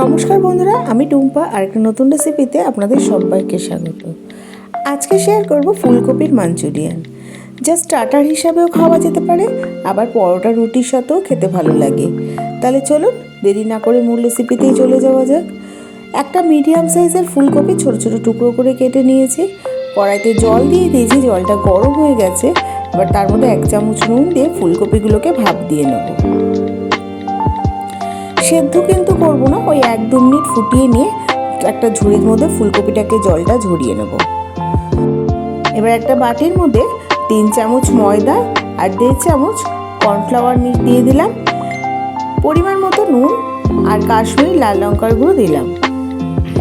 নমস্কার বন্ধুরা, আমি টুম্পা আর একটা নতুন রেসিপিতে আপনাদের সবাইকে স্বাগত। আজকে শেয়ার করব ফুলকপির মাঞ্চুরিয়ান যা স্টার্টার হিসাবেও খাওয়া যেতে পারে, আবার পরোটা রুটির সাথেও খেতে ভালো লাগে। তাহলে চলুন, দেরি না করে মূল রেসিপিতেই চলে যাওয়া যাক। একটা মিডিয়াম সাইজের ফুলকপি ছোট ছোট টুকরো করে কেটে নিয়েছি। কড়াইতে জল দিয়ে দিয়েছি, জলটা গরম হয়ে গেছে, এবার তার মধ্যে এক চামচ নুন দিয়ে ফুলকপিগুলোকে ভাপ দিয়ে নেব। সেদ্ধ কিন্তু করব না, ওই এক দু মিনিট ফুটিয়ে নিয়ে একটা ঝুড়ির মধ্যে ফুলকপিটাকে, জলটা ঝরিয়ে নেব। এবার একটা বাটির মধ্যে তিন চামচ ময়দা আর দেড় চামচ কর্নফ্লাওয়ার দিয়ে দিলাম। পরিমাণ মতো নুন আর কাশ্মীরি লাল লঙ্কার গুঁড়ো দিলাম।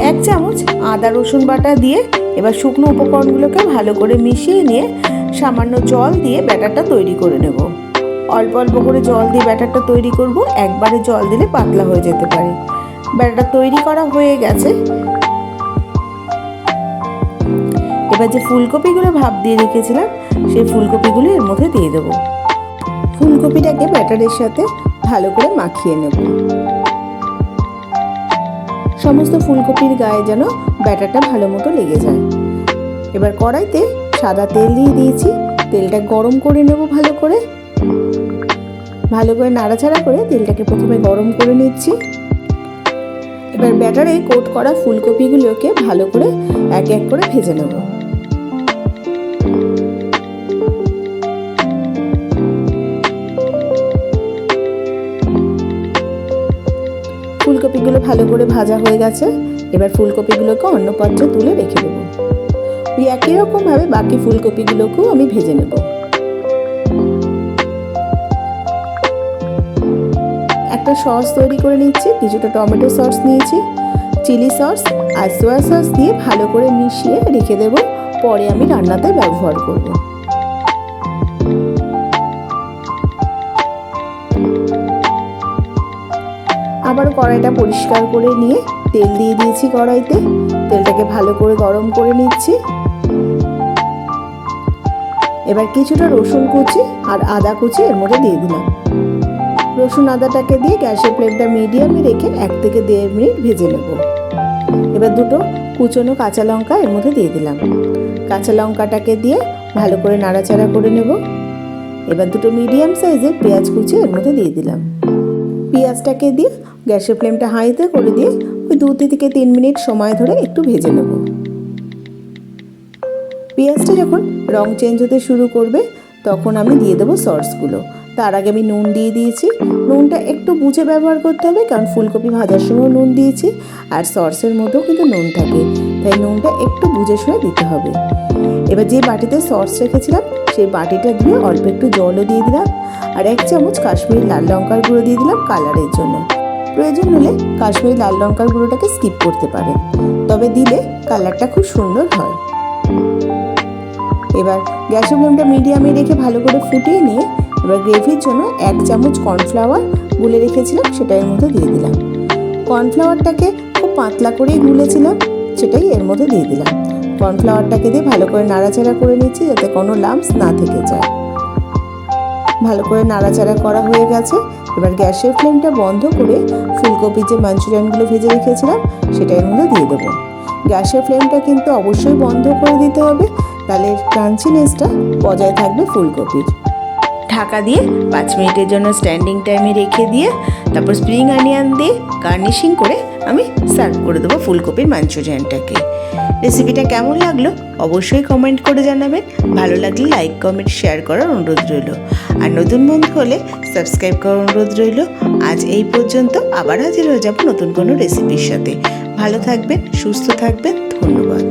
এক চামচ আদা রসুন বাটা দিয়ে এবার শুকনো উপকরণগুলোকে ভালো করে মিশিয়ে নিয়ে সামান্য জল দিয়ে ব্যাটারটা তৈরি করে নেব। অল্প অল্প করে জল দিয়ে ব্যাটারটা তৈরি করব। একবারে জল দিলে পাতলা হয়ে যেতে পারে। ব্যাটারটা তৈরি করা হয়ে গেছে। এবার যে ফুলকপিগুলো ভাপ দিয়ে রেখেছিলাম, সেই ফুলকপিগুলো এর মধ্যে দিয়ে দেবো। ফুলকপিটাকে ব্যাটারের সাথে ভালো করে মাখিয়ে নেব। সমস্ত ফুলকপির গায়ে যেন ব্যাটারটা ভালো মতো লেগে যায়। এবার কড়াইতে সাদা তেল দিয়ে দিয়েছি। তেলটা গরম করে নেব ভালো করে। ভালো করে নাড়াচাড়া করে তেলটাকে প্রথমে গরম করে নিচ্ছি। এবার ব্যাটারে কোট করা ফুলকপিগুলোকে ভালো করে এক এক করে ভেজে নেব। ফুলকপিগুলো ভালো করে ভাজা হয়ে গেছে। এবার ফুলকপিগুলোকে অন্য পাত্রে তুলে রেখে দেবো। একই রকমভাবে বাকি ফুলকপিগুলোকেও আমি ভেজে নেব। একটা সস তৈরি করে নিচ্ছি, কিছুটা টমেটো সস নিয়েছি, চিলি সস আর সোয়া সস দিয়ে ভালো করে মিশিয়ে রেখে দেব। পরে আমি রান্নাতে ব্যবহার করব। আবার কড়াইটা পরিষ্কার করে নিয়ে তেল দিয়ে দিয়েছি কড়াইতে। তেলটাকে ভালো করে গরম করে নিচ্ছি। এবার কিছুটা রসুন কুচি আর আদা কুচি এর মধ্যে দিয়ে দিলাম। রসুন আদাটাকে দিয়ে গ্যাসের ফ্লেমটা মিডিয়ামে রেখে এক থেকে দেড় মিনিট ভেজে নেব। এবার দুটো কুচনো কাঁচা লঙ্কা এর মধ্যে দিয়ে দিলাম। কাঁচা লঙ্কাটাকে দিয়ে ভালো করে নাড়াচাড়া করে নেব। এবার দুটো মিডিয়াম সাইজের পেঁয়াজ কুচি এর মধ্যে দিয়ে দিলাম। পেঁয়াজটাকে দিয়ে গ্যাসের ফ্লেমটা হাইতে করে দিয়ে ওই দু থেকে তিন মিনিট সময় ধরে একটু ভেজে নেব। পেঁয়াজটা যখন রং চেঞ্জ হতে শুরু করবে, তখন আমি দিয়ে দেবো সসগুলো। তার আগে আমি নুন দিয়ে দিয়েছি। নুনটা একটু বুঝে ব্যবহার করতে হবে, কারণ ফুলকপি ভাজার সময়ও নুন দিয়েছি, আর সসের মধ্যেও কিন্তু নুন থাকে, তাই নুনটা একটু বুঝে শুনে দিতে হবে। এবার যে বাটিতে সস রেখেছিলাম, সেই বাটিটা দিয়ে অল্প একটু জলও দিয়ে দিলাম, আর এক চামচ কাশ্মীরি লাল লঙ্কার গুঁড়ো দিয়ে দিলাম কালারের জন্য। প্রয়োজন হলে কাশ্মীরি লাল লঙ্কার গুঁড়োটাকে স্কিপ করতে পারে তবে দিলে কালারটা খুব সুন্দর হয়। এবার গ্যাসের ফ্লেমটা মিডিয়ামে রেখে ভালো করে ফুটিয়ে নিয়ে এবার গ্রেভির জন্য এক চামচ কর্নফ্লাওয়ার গুলে রেখেছিলাম সেটা এর মধ্যে দিয়ে দিলাম। কর্নফ্লাওয়ারটাকে খুব পাতলা করেই গুলেছিলাম, সেটাই এর মধ্যে দিয়ে দিলাম। কর্নফ্লাওয়ারটাকে দিয়ে ভালো করে নাড়াচাড়া করে নিচ্ছি যাতে কোনো লাম্পস না থেকে যায়। ভালো করে নাড়াচাড়া করা হয়ে গেছে। এবার গ্যাসের ফ্লেমটা বন্ধ করে ফুলকপির যে মাঞ্চুরিয়ানগুলো ভেজে রেখেছিলাম, সেটা এর মধ্যে দিয়ে দেবো। গ্যাসের ফ্লেমটা কিন্তু অবশ্যই বন্ধ করে দিতে হবে, তাহলে ক্রাঞ্চিনেসটা বজায় থাকবে ফুলকপির। ঢাকা দিয়ে পাঁচ মিনিটের জন্য স্ট্যান্ডিং টাইমে রেখে দিয়ে, তারপর স্প্রিং অনিয়ন দিয়ে গার্নিশিং করে আমি সার্ভ করে দেবো ফুলকপির মাঞ্চুরিয়ানটাকে রেসিপিটা কেমন লাগল অবশ্যই কমেন্ট করে জানাবেন। ভালো লাগলে লাইক কমেন্ট শেয়ার করার অনুরোধ রইল। আর নতুন বন্ধু হলে সাবস্ক্রাইব করার অনুরোধ রইল। আজ এই পর্যন্ত আবার হাজির হয়ে যাব নতুন কোনো রেসিপির সাথে। ভালো থাকবেন, সুস্থ থাকবেন, ধন্যবাদ।